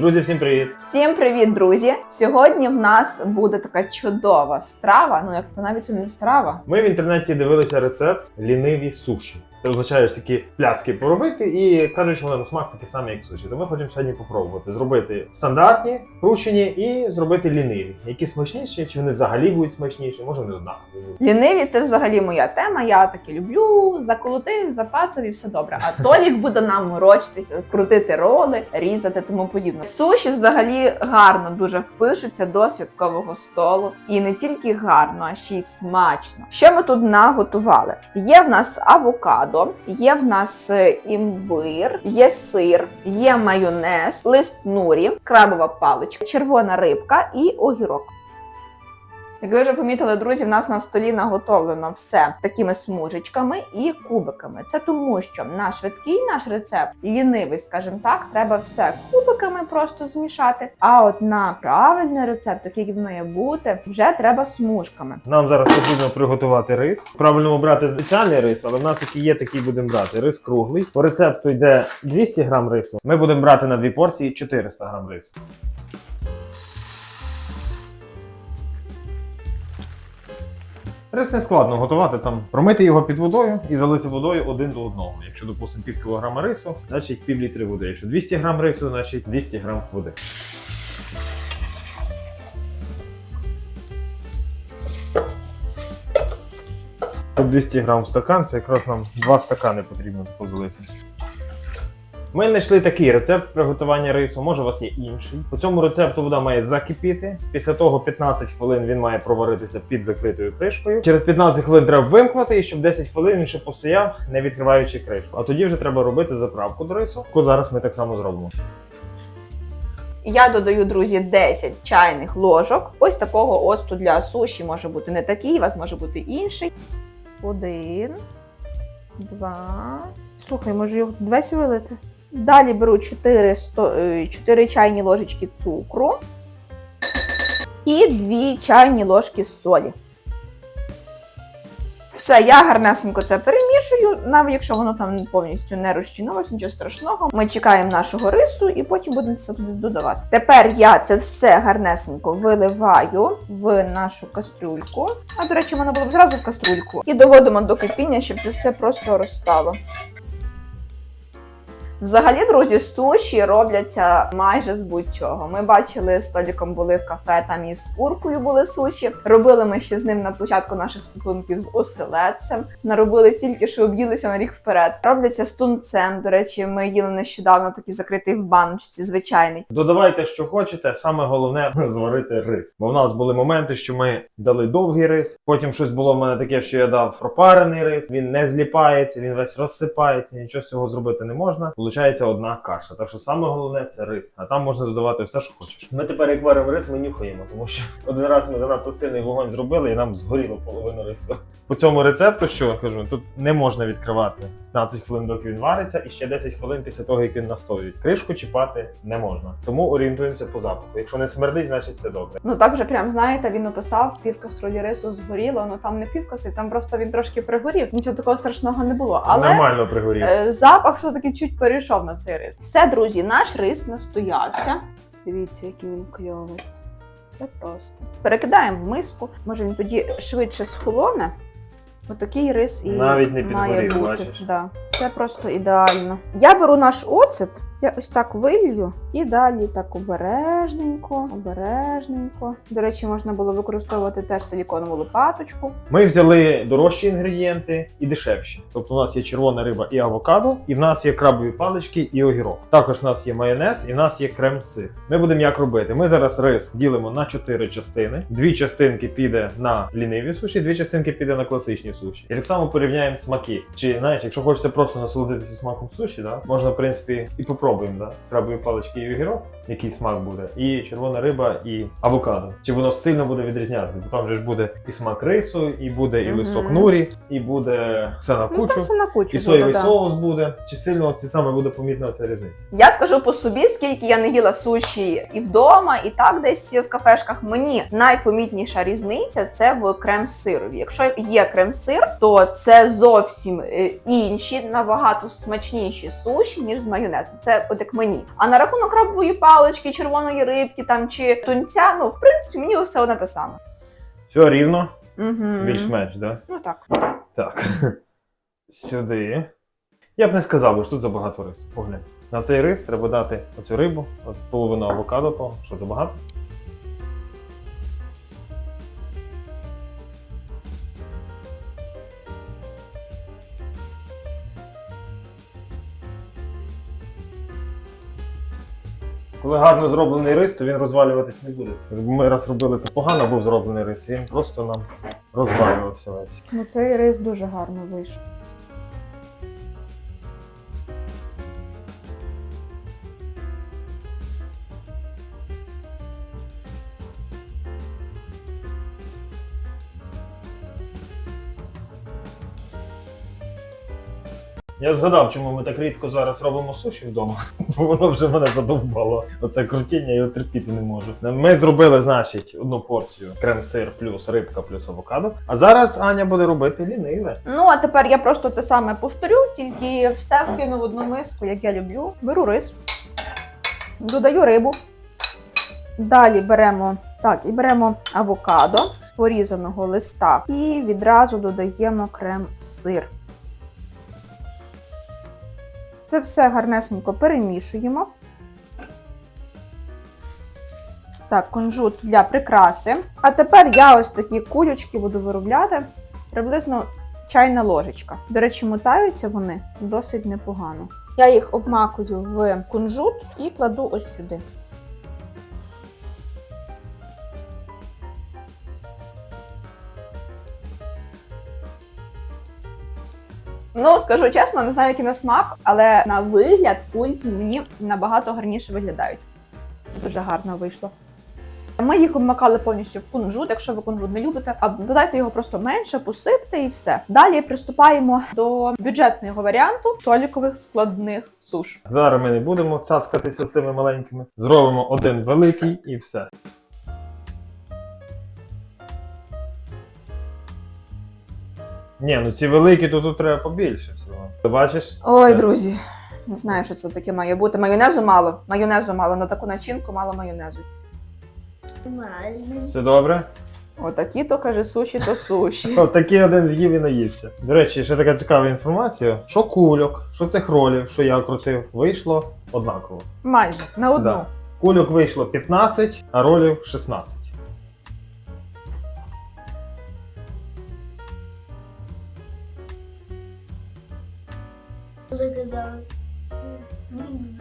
Друзі, всім привіт! Всім привіт, друзі! Сьогодні в нас буде така чудова страва. Ну як то навіть це не страва. Ми в інтернеті дивилися рецепт ліниві суші. Означає такі пляцки поробити і кажуть, що вони на смак такі самі, як суші. То ми хочемо сьогодні попробувати зробити стандартні, кручені і зробити ліниві. Які смачніші, чи вони взагалі будуть смачніші, може вони однакові. Ліниві це взагалі моя тема. Я таке люблю. Заколотив, запацав і все добре. А Толік буде нам морочитися, крутити роли, різати тому подібне. Суші взагалі гарно дуже впишуться до святкового столу. І не тільки гарно, а ще й смачно. Що ми тут наготували? Є в нас авокадо, є в нас е, імбир, є сир, є майонез, лист нурі, крабова паличка, червона рибка і огірок. Як ви вже помітили, друзі, в нас на столі наготовлено все такими смужечками і кубиками. Це тому, що на швидкий наш рецепт лінивий, скажімо так, треба все кубиками просто змішати. А от на правильний рецепт, такий як він має бути, вже треба смужками. Нам зараз потрібно приготувати рис. Правильно обрати спеціальний рис, але в нас який є, такий будемо брати. Рис круглий. По рецепту йде 200 грам рису. Ми будемо брати на дві порції 400 грам рису. Рис не складно готувати там. Промити його під водою і залити водою один до одного. Якщо, допустимо, пів кілограма рису, значить пів літри води. Якщо 200 грам рису, значить 200 грам води. Тут 200 грам в стакан, це якраз нам 2 стакани потрібно залити. Ми знайшли такий рецепт приготування рису, може у вас є інший. По цьому рецепту вода має закипіти. Після того 15 хвилин він має проваритися під закритою кришкою. Через 15 хвилин треба вимкнути, і щоб 10 хвилин він ще постояв, не відкриваючи кришку. А тоді вже треба робити заправку до рису, яку зараз ми так само зробимо. Я додаю, друзі, 10 чайних ложок. Ось такого оцту для суші може бути не такий, у вас може бути інший. Один, два. Слухай, може його весь вилити? Далі беру 4, 4 чайні ложечки цукру і 2 чайні ложки солі. Все, я гарнесенько це перемішую, навіть якщо воно там повністю не розчинилось, нічого страшного. Ми чекаємо нашого рису і потім будемо це туди додавати. Тепер я це все гарнесенько виливаю в нашу кастрюльку. А до речі, воно було б зразу в кастрюльку. І доводимо до кипіння, щоб це все просто розстало. Взагалі, друзі, суші робляться майже з будь-чого. Ми бачили з Толіком були в кафе, там і з куркою були суші. Робили ми ще з ним на початку наших стосунків з оселедцем. Наробили стільки, що об'їлися на рік вперед. Робляться з тунцем. До речі, ми їли нещодавно такий закритий в баночці, звичайний. Додавайте, що хочете. Саме головне зварити рис. Бо в нас були моменти, що ми дали довгий рис. Потім щось було в мене таке, що я дав пропарений рис. Він не зліпається, він весь розсипається. Нічого з цього зробити не можна. Получається одна каша. Так що саме головне це рис. А там можна додавати все, що хочеш. Ми тепер, як варимо рис, ми нюхаємо, тому що один раз ми занадто сильний вогонь зробили і нам згоріло половину рису. По цьому рецепту, що я кажу, тут не можна відкривати 15 хвилин, доки він вариться, і ще 10 хвилин після того, як він настоюється. Кришку чіпати не можна. Тому орієнтуємося по запаху. Якщо не смердить, значить все добре. Ну так вже прям знаєте, він описав пів каструлі рису згоріло. Ну там не пів каси, там просто він трошки пригорів. Нічого такого страшного не було. Але Нормально пригорів. Е, Запах все-таки чуть перейшов на цей рис. Все, друзі, наш рис настоявся. Дивіться, який він кльовий. Це просто. Перекидаємо в миску. Може він тоді швидше схолоне. Отакий рис і Навіть не має підгорів, бути. бачиш? Да. Це просто ідеально. Я беру наш оцет, я ось так вилью і далі так обережненько, обережненько. До речі, можна було використовувати теж силіконову лопаточку. Ми взяли дорожчі інгредієнти і дешевші. Тобто у нас є червона риба і авокадо, і в нас є крабові палички і огірок. Також в нас є майонез і в нас є крем-сир. Ми будемо як робити. Ми зараз рис ділимо на 4 частини. Дві частинки піде на ліниві суші, дві частинки піде на класичні суші. І так само порівняємо смаки. Чи знаєш, якщо хочеться просто насолодитися смаком суші, да, можна в принципі і попробуємо, да? крабові палички і огірок, який смак буде, і червона риба, і авокадо. Чи воно сильно буде відрізнятися? Бо там же ж буде і смак рису, і буде і листок нурі, і буде все на Ну, кучу. так це на кучу. І соєвий да. соус буде, чи сильно це саме буде помітна ця різниця? Я скажу по собі, скільки я не їла суші і вдома, і так десь в кафешках. Мені найпомітніша різниця це в крем-сирові. Якщо є крем-сир, то це зовсім е, інші набагато смачніші суші, ніж з майонезом. Це от як мені. А на рахунок крабової палички, червоної рибки там чи тунця, ну в принципі мені все одне те саме. Все рівно, Угу. більш-менш, да? Ну так. Так. Сюди. Я б не сказав, ж тут забагато рис. Поглянь. На цей рис треба дати оцю рибу, от половину авокадо, того. що забагато. Коли гарно зроблений рис, то він розвалюватись не буде. Ми раз робили, то погано був зроблений рис, і він просто нам розвалювався весь. Ну цей рис дуже гарно вийшов. Я згадав, чому ми так рідко зараз робимо суші вдома, бо воно вже мене задовбало. Оце крутіння, я його терпіти не можу. Ми зробили, значить, одну порцію крем-сир плюс рибка плюс авокадо. А зараз Аня буде робити ліниве. Ну а тепер я просто те саме повторю, тільки все вкину в одну миску, як я люблю. Беру рис, додаю рибу. Далі беремо так, і беремо авокадо порізаного листа і відразу додаємо крем-сир. Це все гарнесенько перемішуємо. Так, кунжут для прикраси. А тепер я ось такі кулючки буду виробляти приблизно чайна ложечка. До речі, мотаються вони досить непогано. Я їх обмакую в кунжут і кладу ось сюди. Ну, скажу чесно, не знаю, який на смак, але на вигляд кульки мені набагато гарніше виглядають. Дуже гарно вийшло. Ми їх обмакали повністю в кунжут, якщо ви кунжут не любите, а додайте його просто менше, посипте і все. Далі приступаємо до бюджетного варіанту толікових складних суш. Зараз ми не будемо цацкатися з тими маленькими. Зробимо один великий і все. Ні, ну ці великі, то тут треба побільше всього. Ти бачиш? Ой, Це- друзі, не знаю, що це таке має бути. Майонезу мало. Майонезу мало. На таку начинку мало майонезу. Все добре? Отакі то каже суші, то суші. От такий один з'їв і наївся. До речі, ще така цікава інформація: що кульок, що цих ролів, що я крутив, вийшло однаково. Майже на одну. Да. Кульок вийшло 15, а ролів 16. Загадала.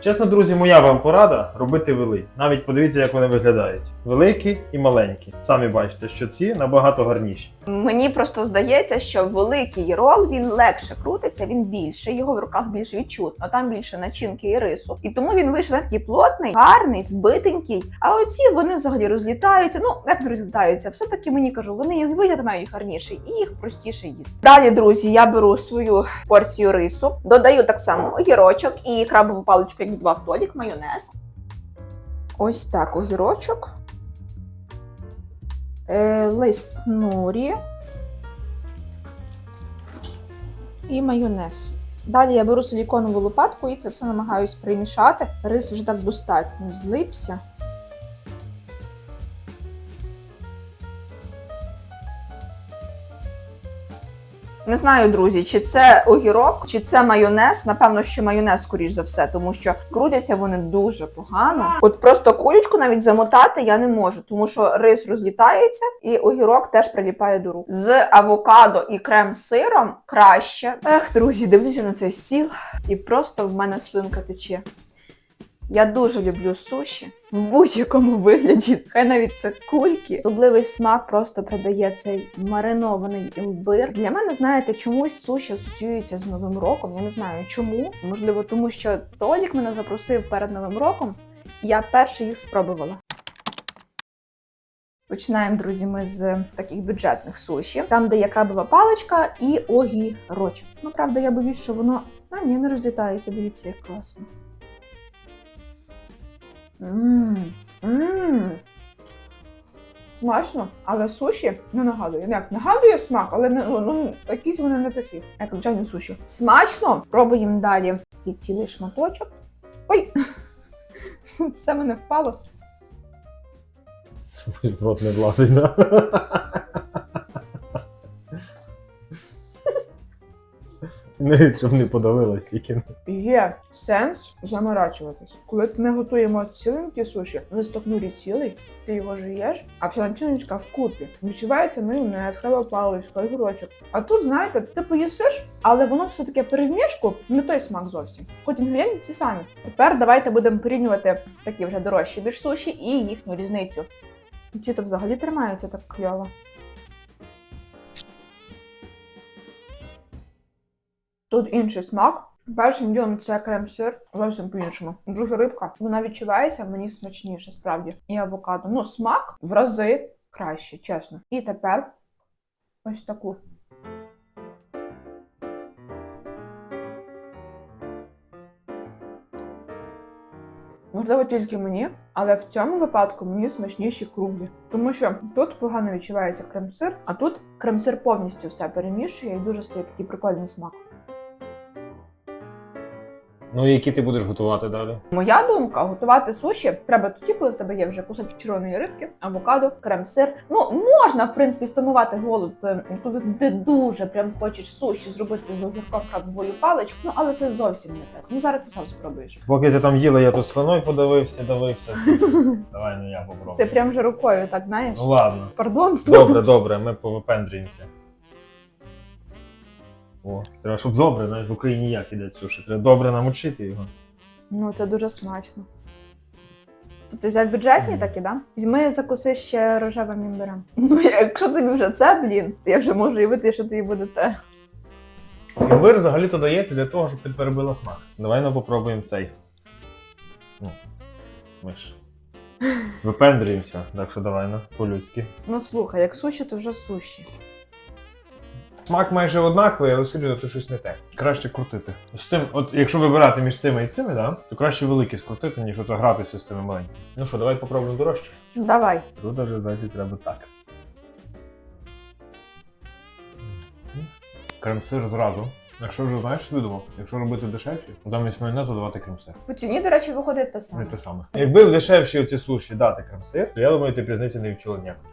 Чесно, друзі, моя вам порада робити великі. Навіть подивіться, як вони виглядають. Великі і маленькі. Самі бачите, що ці набагато гарніші. Мені просто здається, що великий рол він легше крутиться, він більше, його в руках більше відчутно. Там більше начинки і рису. І тому він вийшов такий плотний, гарний, збитенький. А оці вони взагалі розлітаються. Ну як розлітаються, все таки мені кажу, вони вигляд мають гарніший, і їх простіше їсти. Далі, друзі, я беру свою порцію рису, додаю так само огірочок і крабову паличку, як два Толік, майонез. Ось так огірочок. Е, лист норі і майонез. Далі я беру силіконову лопатку і це все намагаюсь примішати. Рис вже так достатньо злипся. Не знаю, друзі, чи це огірок, чи це майонез. Напевно, що майонез, скоріш за все, тому що крутяться вони дуже погано. От просто кулечку навіть замотати я не можу, тому що рис розлітається і огірок теж приліпає до рук. З авокадо і крем-сиром краще. Ех, друзі, дивлюся на цей стіл, і просто в мене слинка тече. Я дуже люблю суші в будь-якому вигляді. Хай навіть це кульки. Особливий смак просто придає цей маринований імбир. Для мене, знаєте, чомусь суші асоціюються з Новим роком. Я не знаю чому. Можливо, тому що Толік мене запросив перед Новим роком, і я перше їх спробувала. Починаємо, друзі, ми з таких бюджетних суші, там, де є крабова паличка і огірочок. Ну, правда, я боюсь, що воно. А, ні, не розлітається. Дивіться, як класно. Мм. Мм. Смачно, але суші не нагадує. Як нагадує смак, але не ну, ну якісь вони не такі, як звичайні суші. Смачно. Пробуємо далі. Такий цілий шматочок. Ой! Все мене впало. Рот не влазить, да? Не, щоб не подавилось тільки. Є сенс заморачуватись. Коли ти не готуємо ціленькі суші, листок нурі цілий, ти його жуєш, а вся начиночка вкупі. Відчувається майонез, хліба паличка, огірочок. А тут, знаєте, ти поїсиш, але воно все таке перемішку, не той смак зовсім. Хоч інгредієнти ці самі. Тепер давайте будемо порівнювати такі вже дорожчі більш суші і їхню різницю. Ці то взагалі тримаються так кльово. Тут інший смак. Першим ділом це крем-сир, зовсім по-іншому. Друга рибка, вона відчувається мені смачніше, справді. І авокадо. Ну, смак в рази краще, чесно. І тепер ось таку. Можливо, тільки мені, але в цьому випадку мені смачніші круглі. Тому що тут погано відчувається крем-сир, а тут крем-сир повністю все перемішує і дуже стає такий прикольний смак. Ну, які ти будеш готувати далі? Моя думка, готувати суші треба тоді, коли в тебе є вже кусочок червоної рибки, авокадо, крем-сир. Ну можна в принципі втамувати голод, е, коли ти дуже прям хочеш суші зробити з огірком крабовою паличкою, ну але це зовсім не так. Ну зараз ти сам спробуєш. Поки ти там їла, я тут слиною подавився, давився. Давай, ну я попробую. Ти прям вже рукою, так знаєш? Ну ладно. Пардон, Добре, добре, ми повипендрюємося. О, треба, щоб добре, навіть в Україні як ідуть суші. Треба добре намочити його. Ну це дуже смачно. То ти взяв бюджетні такі, да? Візьми закуси ще рожевим імбирем. Ну, якщо тобі вже це, блін, то я вже можу уявити, що тобі буде те. Імбир взагалі-то дається для того, щоб підперебила смак. Давай ну попробуємо цей. Ну, ми ж випендрюємося, так що давай ну, по-людськи. Ну слухай, як суші, то вже суші. Смак майже однаковий, але все одно то щось не те. Краще крутити. З цим, от якщо вибирати між цими і цими, да, то краще великі скрутити, ніж оце гратися з цими маленькими. Ну що, давай попробуємо дорожче. Давай. Тут даже знаєте, треба так. Крем-сир зразу. Якщо вже знаєш, думав, якщо робити дешевші, то замість майонезу давати крем-сир. По ціні, до речі, виходить те Не саме. те саме. Якби в дешевші оці суші дати крем-сир, то я думаю, ти б різниці не відчула ніякої.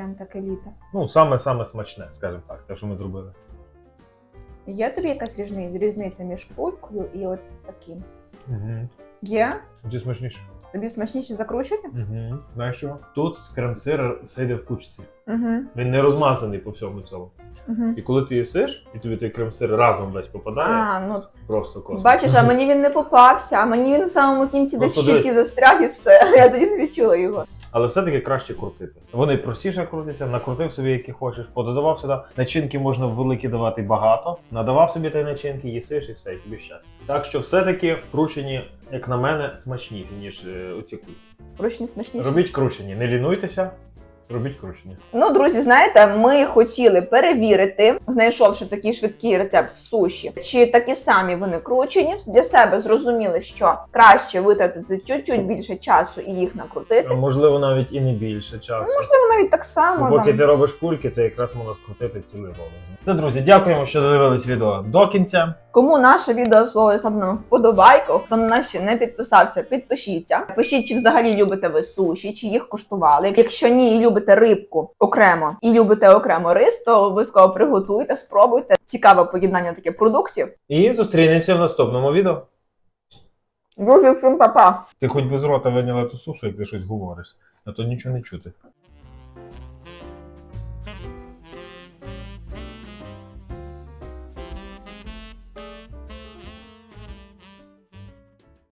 Прям таке літо. Ну, саме-саме смачне, скажімо так, те, що ми зробили. Є тобі якась різни- різниця між кулькою і от таким? Угу. Є? Чи смачніше. Тобі смачніші закручені? Угу. Знаєш що? Тут крем-сир все йде в кучці. Угу. Він не розмазаний по всьому цьому. угу. І коли ти їсиш, і тобі той крем-сир разом весь попадає, А, ну просто космос. бачиш, а мені він не попався, а мені він в самому кінці десь Просто в щуці застряг і все. Я тоді не відчула його. Але все-таки краще крутити. Вони простіше крутяться, накрутив собі, які хочеш, пододавав сюди. Начинки можна великі давати багато. Надавав собі ті начинки, їсиш і все, і тобі щастя. Так що все-таки кручені, як на мене, смачніші, ніж е, оці кульки. Ручні смачніші. Робіть кручені, не лінуйтеся, робіть кручені. Ну, друзі, знаєте, ми хотіли перевірити, знайшовши такий швидкий рецепт суші, чи такі самі вони кручені. Для себе зрозуміли, що краще витратити чуть-чуть більше часу і їх накрутити. Можливо, навіть і не більше часу. Можливо, навіть так само. Бо поки там. ти робиш кульки, це якраз можна скрутити цілий ролик. Це, друзі, дякуємо, що додивились відео до кінця. Кому наше відео слово нам вподобайку, хто на нас ще не підписався, підпишіться. Пишіть, чи взагалі любите ви суші, чи їх куштували. Якщо ні, і любите рибку окремо і любите окремо рис, то обов'язково приготуйте, спробуйте. Цікаве поєднання таких продуктів. І зустрінемося в наступному відео. Дуже всім па-па! Ти хоч без рота виняла ту сушу, як ти щось говориш, а то нічого не чути.